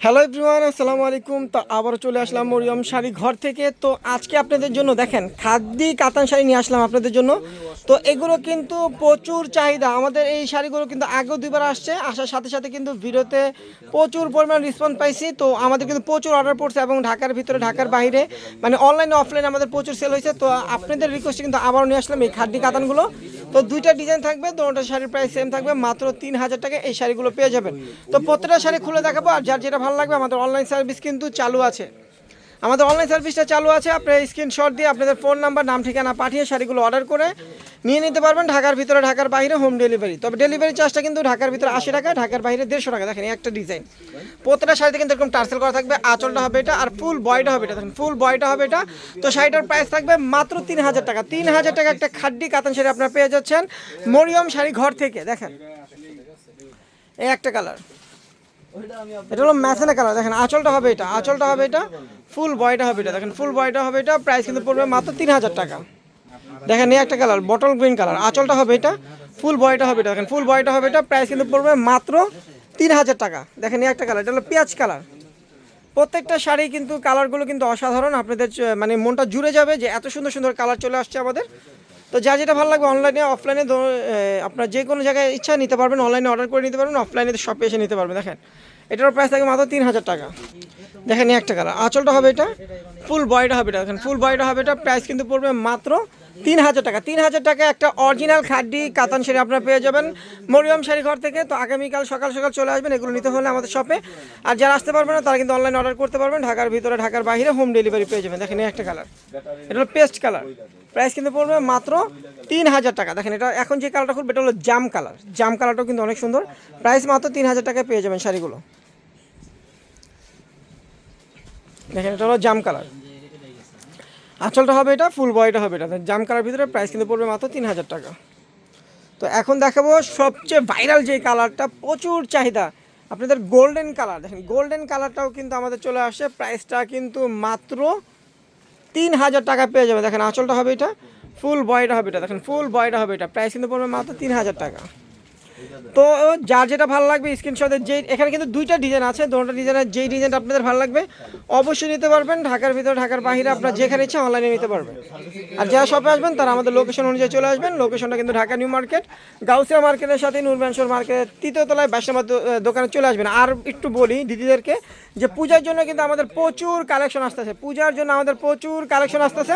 Hello everyone আসসালামু আলাইকুম। তো আবার চলে আসলাম মরিয়ম শাড়ি ঘর থেকে। তো আজকে আপনাদের জন্য দেখেন খাদ্যি কাতান শাড়ি নিয়ে আসলাম আপনাদের জন্য। তো এগুলো কিন্তু প্রচুর চাহিদা। আমাদের এই শাড়িগুলো কিন্তু আগেও দুইবার আসছে। আসার সাথে সাথে কিন্তু ভিডিওতে প্রচুর পরিমাণ রেসপন্স পাইছি। তো আমাদের কিন্তু প্রচুর অর্ডার পড়ছে এবং ঢাকার ভিতরে, ঢাকার বাইরে মানে অনলাইনে অফলাইনে আমাদের প্রচুর সেল হয়েছে। তো আপনাদের রিকোয়েস্টে কিন্তু আবারও নিয়ে আসলাম এই খাদ্যি কাতানগুলো। তো দুইটা ডিজাইন থাকবে দুটো শাড়ির প্রাইস সেম থাকবে, মাত্র তিন হাজার টাকা এই শাড়িগুলো পেয়ে যাবেন। তো প্রত্যেকটা শাড়ি খুলে দেখাবো, আর যার যেটা ভালো লাগবে, আমাদের অনলাইন সার্ভিস কিন্তু চালু আছে। আমাদের অনলাইন সার্ভিসটা চালু আছে আপনার স্ক্রিনশট দিয়ে আপনাদের ফোন নাম্বার নাম, ঠিকানা পাঠিয়ে শাড়িগুলো অর্ডার করে নিয়ে নিতে পারবেন ঢাকার ভিতরে, ঢাকার বাইরে হোম ডেলিভারি তবে ডেলিভারি চার্জটা কিন্তু ঢাকার ভিতরে আশি টাকা, ঢাকার বাইরে দেড়শো টাকা। দেখেন একটা ডিজাইন প্রত্যেকটা শাড়িতে কিন্তু এরকম টার্সেল করা থাকবে, আঁচলটা হবে এটা আর ফুল বয়টা হবে এটা। দেখেন ফুল বয়টা হবে এটা। তো শাড়িটার প্রাইস থাকবে মাত্র তিন হাজার টাকা। তিন হাজার টাকা একটা খাড্ডি কাতান শাড়ি আপনারা পেয়ে যাচ্ছেন মরিয়ম শাড়ি ঘর থেকে। দেখেন, এই একটা কালার এটা হলো ম্যাথানা কালার দেখেন আঁচলটা হবে এটা আঁচলটা হবে এটা ফুল বয়টা হবে এটা দেখেন ফুল বয়টা হবে এটা প্রাইস কিন্তু পড়বে মাত্র তিন হাজার টাকা। দেখেন এই একটা কালার বটল গ্রিন কালার আঁচলটা হবে এটা ফুল বয়টা হবে এটা দেখেন ফুল বয়টা হবে এটা প্রাইস কিন্তু পড়বে মাত্র তিন হাজার টাকা। দেখেন এই একটা কালার এটা হলো পেঁয়াজ কালার প্রত্যেকটা শাড়ি কিন্তু কালারগুলো কিন্তু অসাধারণ আপনাদের মানে মনটা জুড়ে যাবে যে এত সুন্দর সুন্দর কালার চলে আসছে আমাদের। তো যা যেটা ভালো লাগবে অনলাইনে অফলাইনে আপনার যে কোনো জায়গায় ইচ্ছা নিতে পারবেন অনলাইনে অর্ডার করে নিতে পারবেন অফলাইনে শপে এসে নিতে পারবেন। দেখেন, এটার প্রাইস থাকবে মাত্র তিন হাজার টাকা। দেখেন এই একটা কালার আঁচলটা হবে এটা ফুল বয়টা হবে এটা। দেখেন ফুল বয়টা হবে এটা প্রাইস কিন্তু পড়বে মাত্র তিন হাজার টাকা। তিন হাজার টাকা একটা অরিজিনাল খাড্ডি কাতান শাড়ি আপনারা পেয়ে যাবেন। মরিয়ম শাড়ি ঘর থেকে তো আগামীকাল সকাল সকাল চলে আসবেন, এগুলো নিতে হলে আমাদের শপে আর যারা আসতে পারবেন না, তারা কিন্তু অনলাইন অর্ডার করতে পারবেন। ঢাকার ভিতরে, ঢাকার বাইরে হোম ডেলিভারি পেয়ে যাবেন। দেখেন একটা কালার এটা হলো পেস্ট কালার প্রাইস কিন্তু পড়বে মাত্র তিন হাজার টাকা। দেখেন এটা এখন যে কালারটা খুব এটা হলো জাম কালার জাম কালারটাও কিন্তু অনেক সুন্দর। প্রাইস মাত্র তিন হাজার টাকায় পেয়ে যাবেন শাড়িগুলো। দেখেন এটা হলো জাম কালার আঁচলটা হবে এটা ফুল বয়টা হবে এটা। জাম কালার ভিতরে প্রাইস কিন্তু পড়বে মাত্র তিন হাজার টাকা। তো এখন দেখাবো সবচেয়ে ভাইরাল যে কালারটা, প্রচুর চাহিদা। আপনাদের গোল্ডেন কালার দেখেন গোল্ডেন কালারটাও কিন্তু আমাদের চলে আসে। প্রাইসটা কিন্তু মাত্র তিন হাজার টাকা পেয়ে যাবে। দেখেন আঁচলটা হবে এটা ফুল বয়টা হবে এটা, দেখেন ফুল বয়টা হবে এটা। প্রাইস কিন্তু পড়বে মাত্র তিন হাজার টাকা। তো যার যেটা ভালো লাগবে স্ক্রিনশটে যে এখানে কিন্তু দুইটা ডিজাইন আছে, দুটো ডিজাইনের যেই ডিজাইনটা আপনাদের ভালো লাগবে, অবশ্যই নিতে পারবেন। ঢাকার ভিতরে, ঢাকার বাইরে আপনার যেখানে ইচ্ছা অনলাইনে নিতে পারবেন। আর যারা শপে আসবেন, তারা আমাদের লোকেশন অনুযায়ী চলে আসবেন। লোকেশনটা কিন্তু ঢাকা নিউ মার্কেট গাউসিয়া মার্কেটের সাথে নূরবানশোর মার্কেটের তৃতীয় তলায় বাইশনামার দোকানে চলে আসবেন। আর একটু বলি দিদিদেরকে যে পূজার জন্য কিন্তু আমাদের প্রচুর কালেকশন আসতেছে। পূজার জন্য আমাদের প্রচুর কালেকশন আসতেছে।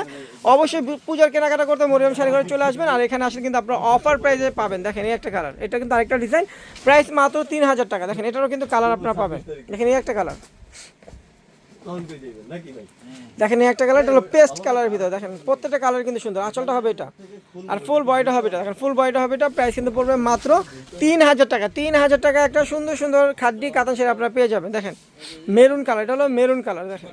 অবশ্যই পূজার কেনাকাটা করতে মরিয়ম শাড়ি ঘরে চলে আসবেন। আর এখানে আসলে কিন্তু আপনারা অফার প্রাইসে পাবেন। দেখেন এই একটা কালার এটা কিন্তু আরেকটা ডিজাইন প্রাইস মাত্র তিন হাজার টাকা। দেখেন এটারও কিন্তু কালার আপনারা পাবেন। দেখেন এই একটা কালার দেখেন এই একটা কালার এটা হলো পেস্ট কালারের ভিতরে। দেখেন প্রত্যেকটা কালার কিন্তু সুন্দর। আঁচলটা হবে এটা। আর ফুল বয়টা হবে এটা। দেখেন ফুল বয়টা হবে এটা। প্রাইস কিন্তু পড়বে মাত্র তিন হাজার টাকা। তিন হাজার টাকা একটা সুন্দর সুন্দর খাদ্যি কাতান সেটা আপনারা পেয়ে যাবেন। দেখেন মেরুন কালার এটা হলো মেরুন কালার দেখেন।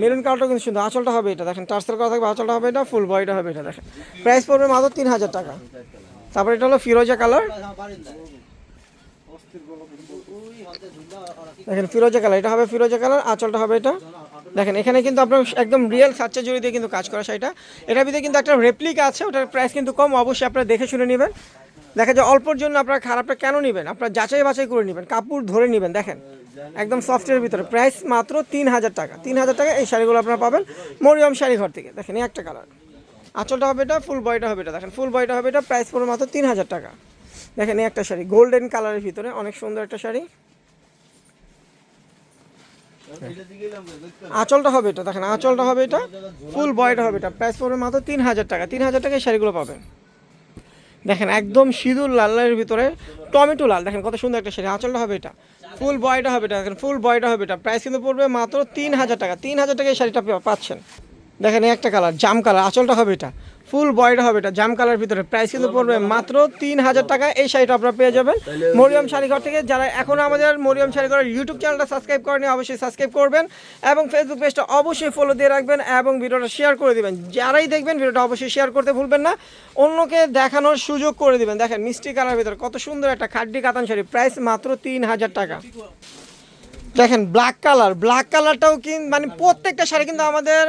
মেরুন কালারটা কিন্তু সুন্দর। আঁচলটা হবে এটা। দেখেন টার্সেল করা থাকবে আঁচলটা হবে এটা। ফুল বয়টা হবে এটা। দেখেন প্রাইস পড়বে মাত্র তিন হাজার টাকা। তারপর এটা হলো ফিরোজা কালার। দেখেন, ফিরোজা কালার, এটা হবে ফিরোজা কালার, আঁচলটা হবে এটা। দেখেন, এখানে কিন্তু আপনার একদম রিয়েল সাচ্চা জড়ি দিয়ে কিন্তু কাজ করা শাড়িটা এটার ভিতরে কিন্তু একটা রেপ্লিকা আছে, ওটার প্রাইস কিন্তু কম, অবশ্যই আপনারা দেখে শুনে নেবেন। দেখা যায় অল্পর জন্য আপনার খারাপটা কেন নেবেন? আপনার যাচাই বাছাই করে নেবেন, কাপড় ধরে নেবেন, দেখেন। একদম সফটের ভিতরে প্রাইস মাত্র তিন হাজার টাকা। তিন হাজার টাকা এই শাড়িগুলো আপনারা পাবেন মরিয়ম শাড়ি ঘর থেকে। দেখেন, এই একটা কালার। আঁচলটা হবে এটা ফুল বয়টা হবে এটা। দেখেন ফুল বয়টা হবে এটা প্রাইস পড়বে মাত্র তিন হাজার টাকা। দেখেন, এই একটা শাড়ি গোল্ডেন কালারের ভিতরে, অনেক সুন্দর একটা শাড়ি। আঁচলটা হবে এটা, দেখেন, আঁচলটা হবে এটা ফুল বয়টা হবে এটা। প্রাইস পড়বে মাত্র তিন হাজার টাকা, তিন হাজার টাকায় শাড়িগুলো পাবেন। দেখেন, একদম সিঁদুর লালের ভিতরে, টমেটো লাল। দেখেন, কত সুন্দর একটা শাড়ি, আঁচলটা হবে এটা। ফুল বয়টা হবে এটা, দেখেন ফুল বয়টা হবে এটা। প্রাইস কিন্তু পড়বে মাত্র তিন হাজার টাকা, তিন হাজার টাকায় শাড়িটা পাচ্ছেন। দেখেন একটা কালার জাম কালার আঁচলটা হবে এটা। ফুল বয়টা হবে এটা জাম কালার ভিতরে। প্রাইস কিন্তু পড়বে মাত্র তিন হাজার টাকা এই শাড়িটা আপনারা পেয়ে যাবেন। মরিয়ম শাড়িঘর থেকে যারা এখনও আমাদের মরিয়ম শাড়িঘরের ইউটিউব চ্যানেলটা সাবস্ক্রাইব করেনি অবশ্যই সাবস্ক্রাইব করবেন এবং ফেসবুক পেজটা অবশ্যই ফলো দিয়ে রাখবেন এবং ভিডিওটা শেয়ার করে দিবেন। যারাই দেখবেন ভিডিওটা অবশ্যই শেয়ার করতে ভুলবেন না। অন্যকে দেখানোর সুযোগ করে দিবেন। দেখেন মিষ্টি কালার ভিতরে কত সুন্দর একটা খাড্ডি কাতান শাড়ি। প্রাইস মাত্র তিন হাজার টাকা। দেখেন ব্ল্যাক কালার ব্ল্যাক কালারটাও কিন্তু মানে প্রত্যেকটা শাড়ি কিন্তু আমাদের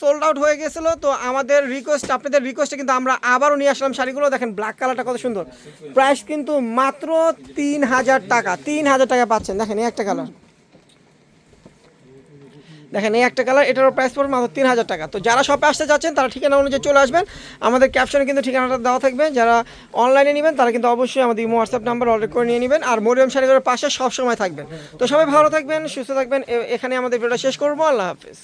সোল্ড আউট হয়ে গেছিল। তো আমাদের রিকোয়েস্ট আপনাদের রিকোয়েস্টে কিন্তু আমরা আবারও নিয়ে আসলাম শাড়িগুলো। দেখেন ব্ল্যাক কালারটা কত সুন্দর। প্রাইস কিন্তু মাত্র তিন হাজার টাকা, তিন হাজার টাকা পাচ্ছেন। দেখেন, এই একটা কালার দেখেন, এই একটা কালার এটারও প্রাইস পড়বে মাত্র তিন হাজার টাকা। তো যারা শপে আসতে যাচ্ছেন, তারা ঠিকানা অনুযায়ী চলে আসবেন। আমাদের ক্যাপশনে কিন্তু ঠিকানাটা দেওয়া থাকবে। যারা অনলাইনে নেবেন, তারা কিন্তু অবশ্যই আমাদের ইমো হোয়াটসঅ্যাপ নাম্বার অর্ডার করে নিয়ে নেবেন। আর মরিয়ম শাড়িঘরের পাশে সবসময় থাকবেন। তো সবাই ভালো থাকবেন, সুস্থ থাকবেন। এখানে আমাদের ভিডিওটা শেষ করব। আল্লাহ হাফিজ।